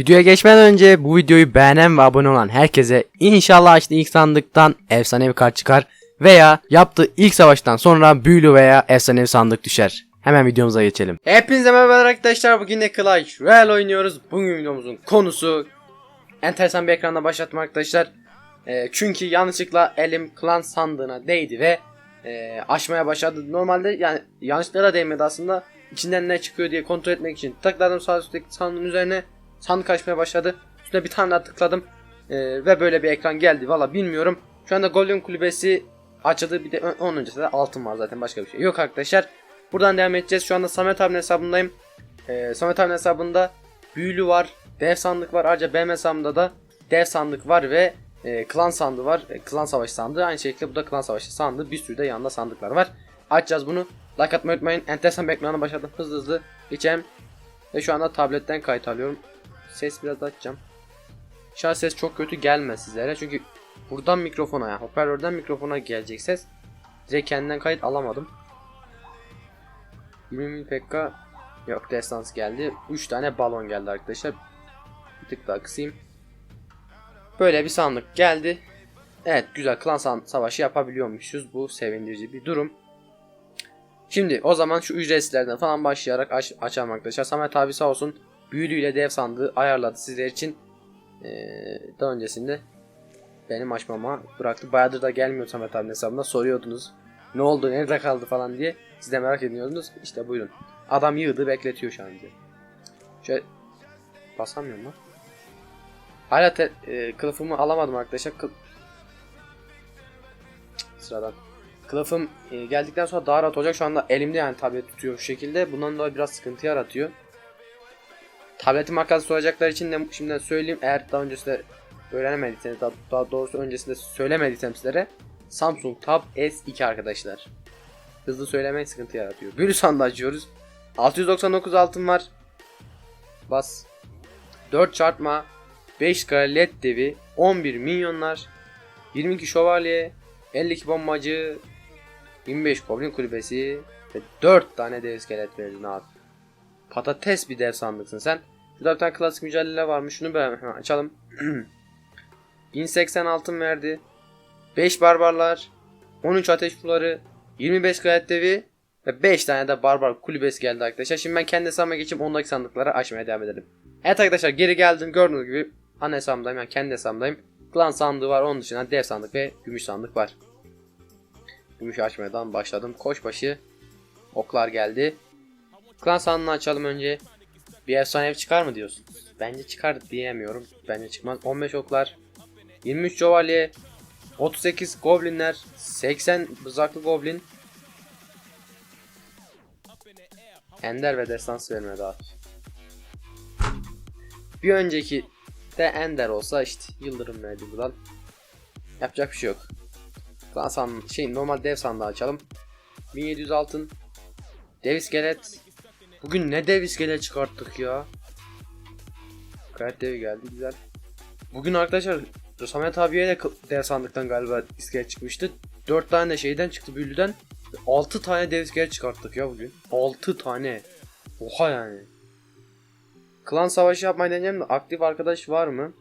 Videoya geçmeden önce bu videoyu beğenen ve abone olan herkese inşallah açtığı ilk sandıktan efsanevi kart çıkar veya yaptığı ilk savaştan sonra büyülü veya efsanevi sandık düşer. Hemen videomuza geçelim. Hepinize merhaba arkadaşlar. Bugün de Clash Royale oynuyoruz. Bugün videomuzun konusu enteresan bir ekranda başlattım arkadaşlar. Ee, çünkü yanlışlıkla elim klan sandığına değdi ve e, açmaya başladı. Normalde yani yanlışlıkla da değmedi aslında. İçinden ne çıkıyor diye kontrol etmek için tıkladım sağ üstteki sandığın üzerine sandık açmaya başladı. Üstüne bir tane daha tıkladım Ee, ve böyle bir ekran geldi. Valla bilmiyorum. Şu anda Golden Kulübesi açıldı. Bir de onun öncesinde altın var zaten başka bir şey yok arkadaşlar. Buradan devam edeceğiz. Şu anda Samet abinin hesabındayım. Ee, Samet abinin hesabında büyülü var, dev sandık var. Ayrıca benim hesabımda da dev sandık var ve e, klan sandığı var. E, klan savaşı sandığı. Aynı şekilde bu da klan savaşı sandığı. Bir sürü de yanında sandıklar var. Açacağız bunu. Like atmayı unutmayın. Enteresan bir ekrana başladım. Hızlı hızlı geçelim. Ve şu anda tabletten kayıt alıyorum. Ses biraz açacağım. An ses çok kötü gelmez sizlere. Çünkü buradan mikrofona yani hoparlörden mikrofona gelecek ses. Direkt kendinden kayıt alamadım. 20 PK yok destans geldi. 3 tane balon geldi arkadaşlar. Bir tık daha kısayım. Böyle bir sandık geldi. Evet güzel klan savaşı yapabiliyormuşuz. Bu sevindirici bir durum. Şimdi o zaman şu ücretsizlerden falan başlayarak aç açalım arkadaşlar. Samet abi sağ olsun büyülüyle dev sandığı ayarladı sizler için. Ee, daha öncesinde benim açmama bıraktı. Bayağıdır da gelmiyor Samet abinin hesabına soruyordunuz. Ne oldu nerede kaldı falan diye. Siz de merak ediyordunuz. İşte buyurun. Adam yığdı bekletiyor şu an bizi. Şöyle basamıyorum lan. Hala te- e, kılıfımı alamadım arkadaşlar. Kıl- Sıradan. Kılıfım e, geldikten sonra daha rahat olacak. Şu anda elimde yani tablet tutuyor şu şekilde. Bundan dolayı biraz sıkıntı yaratıyor. Tabletin markası soracaklar için de şimdiden söyleyeyim. Eğer daha öncesinde öğrenemediyseniz, daha, doğrusu öncesinde söylemediysem sizlere Samsung Tab S2 arkadaşlar. Hızlı söylemek sıkıntı yaratıyor. Bülü sandığı açıyoruz. 699 altın var. Bas. 4 çarpma. 5 kare devi. 11 minyonlar. 22 şövalye. 52 bombacı. 25 goblin kulübesi. Ve 4 tane dev iskelet verdin abi. Patates bir dev sandıksın sen. Şurada bir tane klasik mücadele varmış. Şunu hemen açalım. 1080 altın verdi. 5 barbarlar. 13 ateş fuları. 25 gayet devi. Ve 5 tane de barbar kulübesi geldi arkadaşlar. Şimdi ben kendi hesabıma geçip ondaki sandıkları açmaya devam edelim. Evet arkadaşlar geri geldim. Gördüğünüz gibi ana hesabımdayım yani kendi hesabımdayım. Klan sandığı var. Onun dışında dev sandık ve gümüş sandık var. Gümüşü açmadan başladım. Koçbaşı oklar geldi. Klan sandığını açalım önce. Bir efsanevi çıkar mı diyorsun? Bence çıkar diyemiyorum. Bence çıkmaz. 15 oklar. 23 şövalye. 38 goblinler. 80 bızaklı goblin. Ender ve destansı vermedi abi. Bir önceki de Ender olsa işte yıldırım verdi buradan. Yapacak bir şey yok. Klan şey normal dev sandığı açalım. 1700 altın. Dev iskelet. Bugün ne dev iskelet çıkarttık ya. Gayet dev geldi güzel. Bugün arkadaşlar Samet abiye de dev sandıktan galiba iskelet çıkmıştı. 4 tane de şeyden çıktı büyülüden. 6 tane dev iskelet çıkarttık ya bugün. 6 tane. Oha yani. Klan savaşı yapmayı deneyeceğim de aktif arkadaş var mı?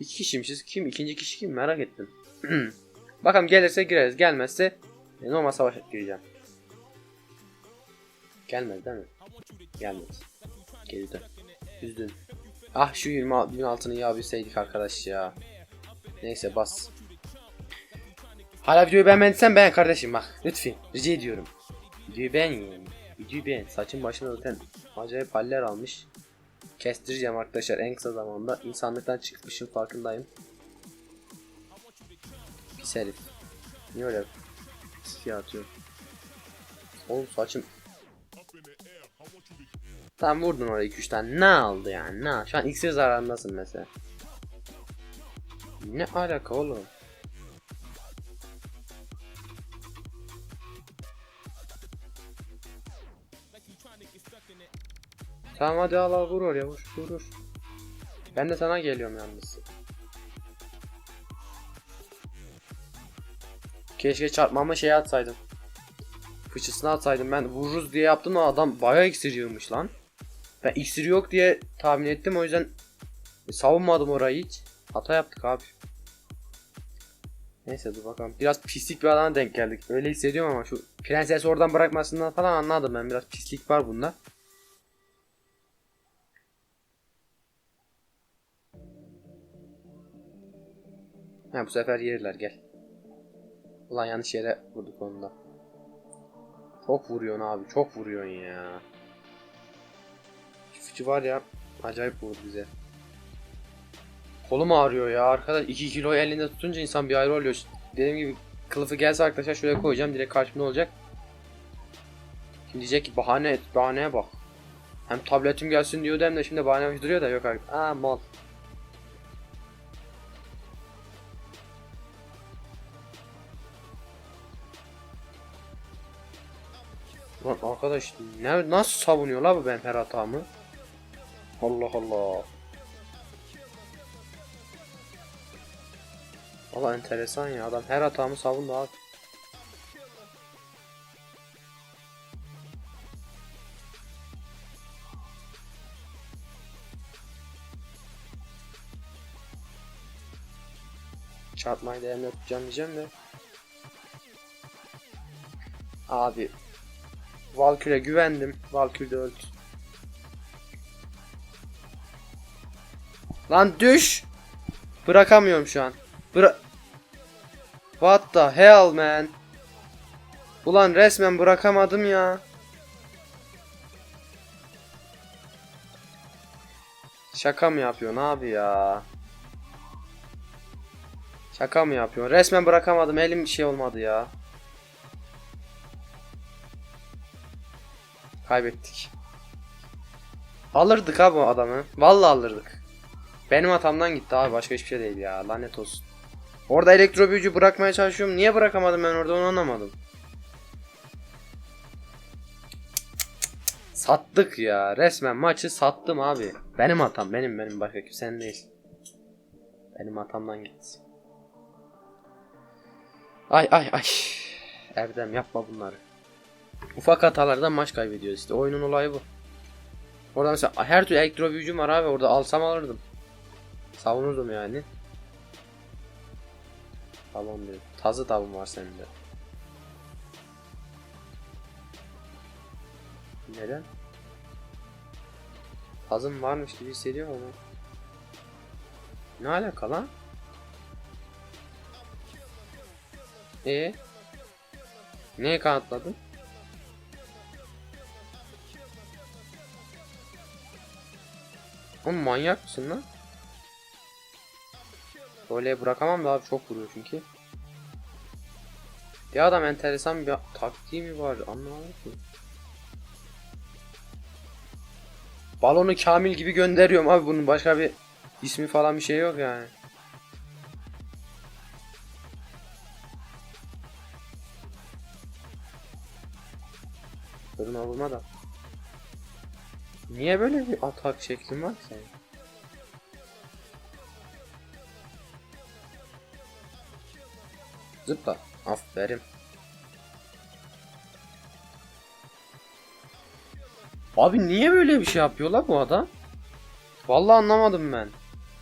İki kişiymişiz. Kim? ikinci kişi kim? Merak ettim. Bakalım gelirse gireriz. Gelmezse e, normal savaşa gireceğim. Gelmedi değil mi? Gelmedi. Geri. Üzdün. Ah şu 20 bin altını ya bilseydik arkadaş ya. Neyse bas. Hala videoyu beğenmediysen beğen kardeşim bak. Lütfen. Rica ediyorum. Videoyu beğen yani. Videoyu beğen. Saçın başına zaten acayip haller almış. Kestireceğim arkadaşlar en kısa zamanda. İnsanlıktan çıkmışım farkındayım. Pis herif. Niye öyle pis atıyor? Oğlum saçım Tam vurdun oraya 2-3 tane. Ne aldı yani? Ne? Şu an iksir zararındasın mesela. Ne alaka oğlum? Tamam hadi al al vur oraya vur vur. Ben de sana geliyorum yalnız. Keşke çarpmamı şeye atsaydım. Fıçısına atsaydım ben vururuz diye yaptım ama adam bayağı iksir yığmış lan. Ben iksir yok diye tahmin ettim o yüzden savunmadım orayı hiç. Hata yaptık abi. Neyse dur bakalım. Biraz pislik bir adama denk geldik. Öyle hissediyorum ama şu prenses oradan bırakmasından falan anladım ben. Biraz pislik var bunda. Ha bu sefer yerler gel. Ulan yanlış yere vurduk onu da. Çok vuruyorsun abi çok vuruyorsun ya. Fıçı var ya acayip vurdu bize. Kolum ağrıyor ya arkadaş 2 kilo elinde tutunca insan bir ayrı oluyor. Dediğim gibi kılıfı gelse arkadaşlar şuraya koyacağım direkt karşımda olacak. Şimdi diyecek ki bahane et bahaneye bak. Hem tabletim gelsin diyordu hem de şimdi bahane duruyor da yok artık. Aa mal. Lan arkadaş ne nasıl savunuyor la bu ben her hatamı? Allah Allah. Valla enteresan ya adam her hatamı savundu abi. Çarpmayı da elimle tutacağım diyeceğim de. Abi Valkür'e güvendim. Valkür de öldü. Lan düş. Bırakamıyorum şu an. Bıra What the hell man? Ulan resmen bırakamadım ya. Şaka mı yapıyorsun abi ya? Şaka mı yapıyorsun? Resmen bırakamadım. Elim bir şey olmadı ya. Kaybettik. Alırdık abi adamı. Vallahi alırdık. Benim hatamdan gitti abi. Başka hiçbir şey değil ya. Lanet olsun. Orada elektro büyücü bırakmaya çalışıyorum. Niye bırakamadım ben orada onu anlamadım. Sattık ya. Resmen maçı sattım abi. Benim hatam. Benim benim. Başka kimsenin değil. Benim hatamdan gitti. Ay ay ay. Erdem yapma bunları. Ufak hatalardan maç kaybediyoruz işte. Oyunun olayı bu. Orada mesela her türlü elektro büyücüm var abi. Orada alsam alırdım. Savunurdum yani. Tamam diyor. Tazı tavım var senin de. Neden? Tazım varmış gibi hissediyorum ama. Ne alaka lan? E Neye kanıtladın? Oğlum manyak mısın lan? Böyle bırakamam da abi çok vuruyor çünkü. Ya adam enteresan bir taktiği mi var anlamadım ki. Balonu Kamil gibi gönderiyorum abi bunun başka bir ismi falan bir şey yok yani. Durma vurma da. Niye böyle bir atak şeklin var senin? Zıpla. Aferin. Abi niye böyle bir şey yapıyor la bu adam? Vallahi anlamadım ben.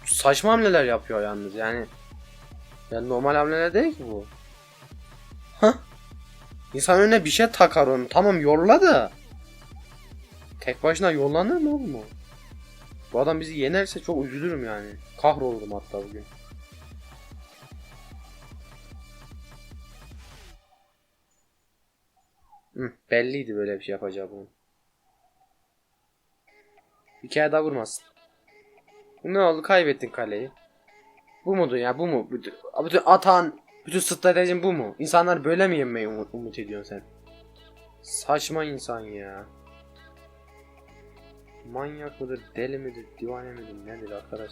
Saçma hamleler yapıyor yalnız yani. Yani normal hamleler değil ki bu. Hah. İnsan önüne bir şey takar onu. Tamam yolla da. Tek başına yollanır mı oğlum o? Bu adam bizi yenerse çok üzülürüm yani. Kahrolurum hatta bugün. Hı, belliydi böyle bir şey yapacağı bunun. Bir kere daha vurmasın. Ne oldu? Kaybettin kaleyi. Bu mudur ya? Bu mu? Bütün, atan, bütün stratejin bu mu? İnsanlar böyle mi yenmeyi umut, umut ediyorsun sen? Saçma insan ya. Manyak mıdır, deli midir, divane midir, nedir arkadaş?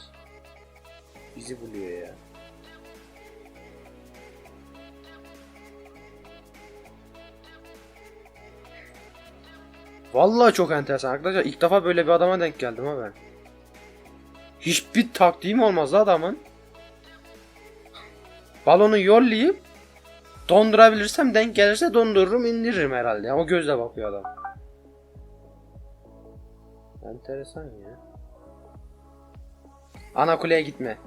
Bizi buluyor ya. Vallahi çok enteresan arkadaşlar. İlk defa böyle bir adama denk geldim ha ben. Hiçbir taktiğim olmaz adamın. Balonu yollayıp dondurabilirsem denk gelirse dondururum indiririm herhalde. O gözle bakıyor adam. Enteresan ya. Ana kuleye gitme.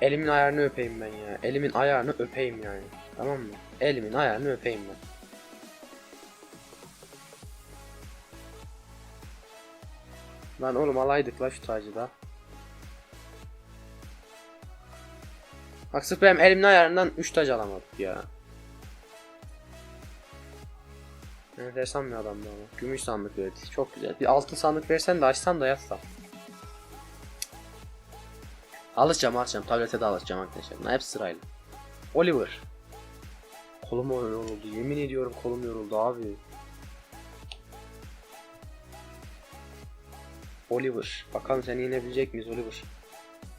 Elimin ayarını öpeyim ben ya. Elimin ayarını öpeyim yani. Tamam mı? Elimin ayarını öpeyim ben. Lan oğlum alaydık la şu tacı da. Bak sırf benim elimin ayarından 3 tac alamadık ya. Enteresan bir adamdı ama. Gümüş sandık verdi. Çok güzel. Bir altın sandık versen de açsam da yatsam. Alışacağım alışacağım. Tablete de alışacağım arkadaşlar. Bunlar hep sırayla. Oliver. Kolum yoruldu. Yemin ediyorum kolum yoruldu abi. Oliver. Bakalım seni yenebilecek miyiz Oliver?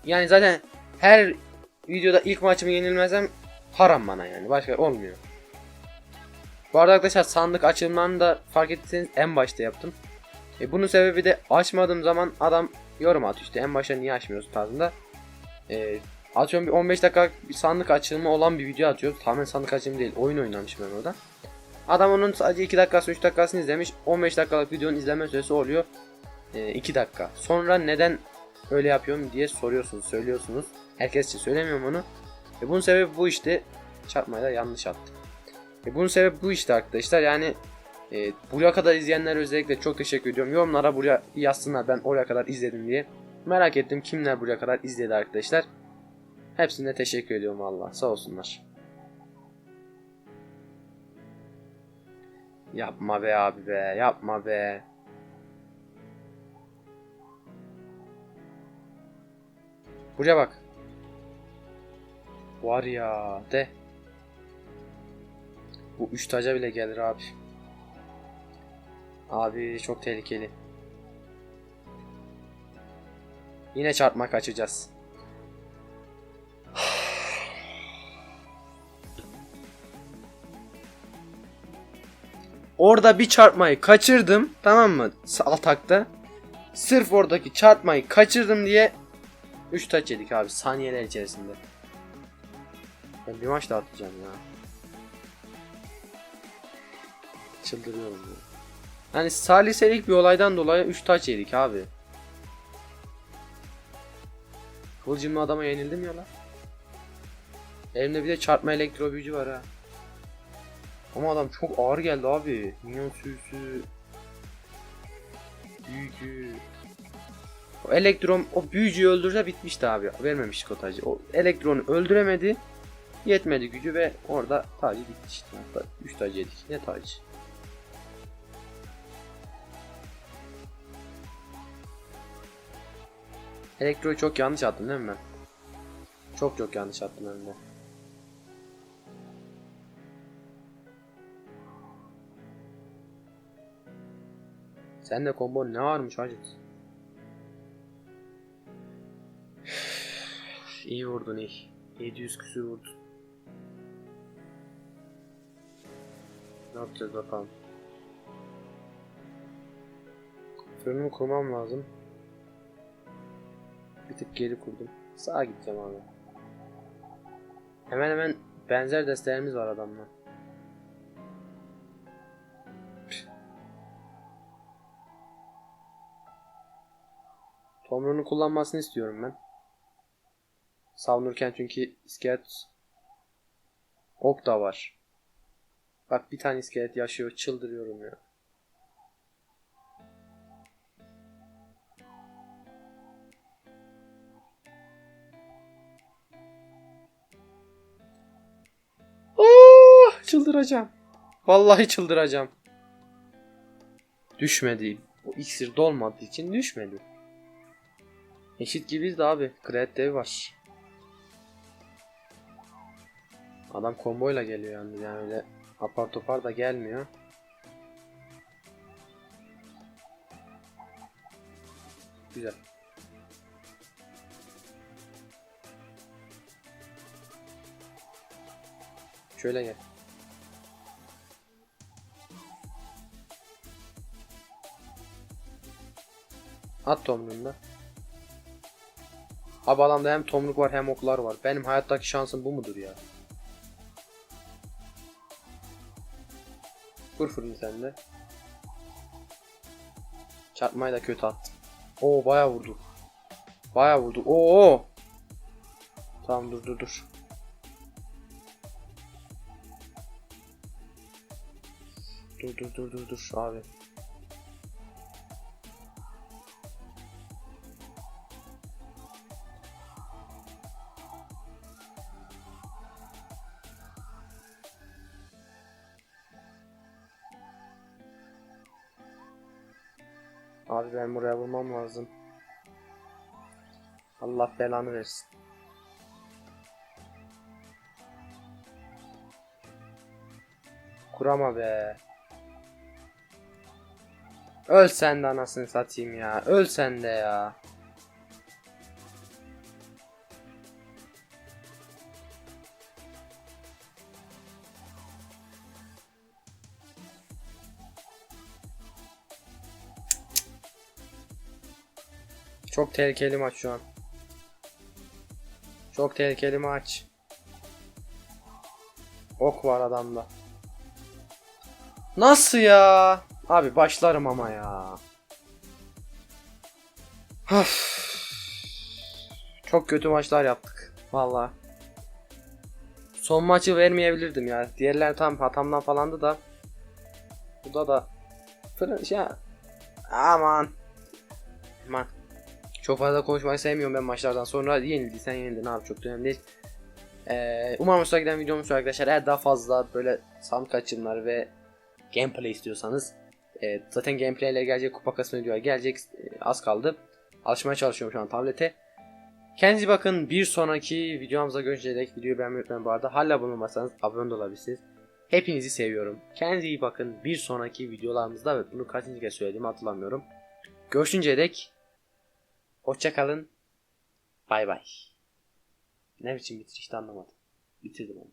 Yani zaten her videoda ilk maçımı yenilmezsem haram bana yani. Başka olmuyor. Bu arada arkadaşlar sandık açılımlarını da fark ettiyseniz en başta yaptım. E bunun sebebi de açmadığım zaman adam yorum atıyor işte en başta niye açmıyorsun tarzında. E, atıyorum bir 15 dakika bir sandık açılımı olan bir video atıyor. Tamamen sandık açılımı değil oyun oynamışım ben orada. Adam onun sadece 2 dakikası 3 dakikasını izlemiş. 15 dakikalık videonun izleme süresi oluyor. 2 dakika. Sonra neden öyle yapıyorum diye soruyorsunuz, söylüyorsunuz. Herkes için söylemiyorum onu. E bunun sebebi bu işte. Çarpmayı da yanlış attım. E bunun sebebi bu işte arkadaşlar. Yani e, buraya kadar izleyenler özellikle çok teşekkür ediyorum. Yorumlara buraya yazsınlar ben oraya kadar izledim diye. Merak ettim kimler buraya kadar izledi arkadaşlar. Hepsine teşekkür ediyorum valla. Sağ olsunlar. Yapma be abi be. Yapma be. Buraya bak. Var ya de. Bu üç taca bile gelir abi. Abi çok tehlikeli. Yine çarpma kaçacağız. Orada bir çarpmayı kaçırdım. Tamam mı? Atakta. Sırf oradaki çarpmayı kaçırdım diye 3 taç yedik abi saniyeler içerisinde. Ben bir maç daha atacağım ya. Çıldırıyorum ya. Yani saliselik bir olaydan dolayı 3 taç yedik abi. Kılıcımlı adama yenildim ya lan. Elimde bir de çarpma elektro büyücü var ha. Ama adam çok ağır geldi abi. Minyon sürüsü. Büyücü. O elektron o büyücüyü öldürse bitmişti abi. Vermemiştik o tacı. O elektronu öldüremedi. Yetmedi gücü ve orada tacı bitti işte. Hatta 3 tacı yedik. Ne tacı? Elektroyu çok yanlış attım değil mi ben? Çok çok yanlış attım hem de. Sen de combo ne varmış hacı? İyi vurdun iyi. 700 küsür vurdun. Ne yapacağız bakalım. Fırınımı kurmam lazım. Bir tık geri kurdum. Sağa gideceğim abi. Hemen hemen benzer destelerimiz var adamla. Tomrun'u kullanmasını istiyorum ben. Savunurken çünkü iskelet ok da var. Bak bir tane iskelet yaşıyor çıldırıyorum ya. Oh, çıldıracağım. Vallahi çıldıracağım. Düşmedi. O iksir dolmadığı için düşmedi. Eşit gibiyiz de abi. Kredi var. Adam komboyla geliyor yalnız yani öyle apar topar da gelmiyor. Güzel. Şöyle gel. At tomruğunda. Abi adamda hem tomruk var hem oklar var. Benim hayattaki şansım bu mudur ya? Vur fırını sende. Çarpmayı da kötü attım. Oo bayağı vurdu. Bayağı vurdu. Oo. Tamam dur dur dur. Dur dur dur dur dur abi. Ben buraya vurmam lazım. Allah belanı versin. Kurama be. Öl sen de anasını satayım ya. Öl sen de ya. Çok tehlikeli maç şu an. Çok tehlikeli maç. Ok var adamda. Nasıl ya? Abi başlarım ama ya. Öf. Çok kötü maçlar yaptık. Valla. Son maçı vermeyebilirdim ya. Diğerler tam hatamdan falandı da. Bu da fırın şey aman. Aman. Çok fazla konuşmayı sevmiyorum ben maçlardan sonra. Yenildiysen yenildin abi çok önemli değil. Ee, umarım hoşuna giden videomuz arkadaşlar. Eğer daha fazla böyle sound kaçımlar ve gameplay istiyorsanız e, zaten gameplay ile gelecek kupa kasma videoya gelecek e, az kaldı. Alışmaya çalışıyorum şu an tablete. Kendinize bakın. Bir sonraki videomuzda görüşene dek videoyu beğenmeyi unutmayın bu arada. Hala bulunmasanız abone de olabilirsiniz. Hepinizi seviyorum. Kendinize iyi bakın. Bir sonraki videolarımızda ve bunu kaçıncı kez söylediğimi hatırlamıyorum. Görüşünceye dek Hoşçakalın. Bay bay. Ne biçim bitirişti anlamadım. Bitirdim onu.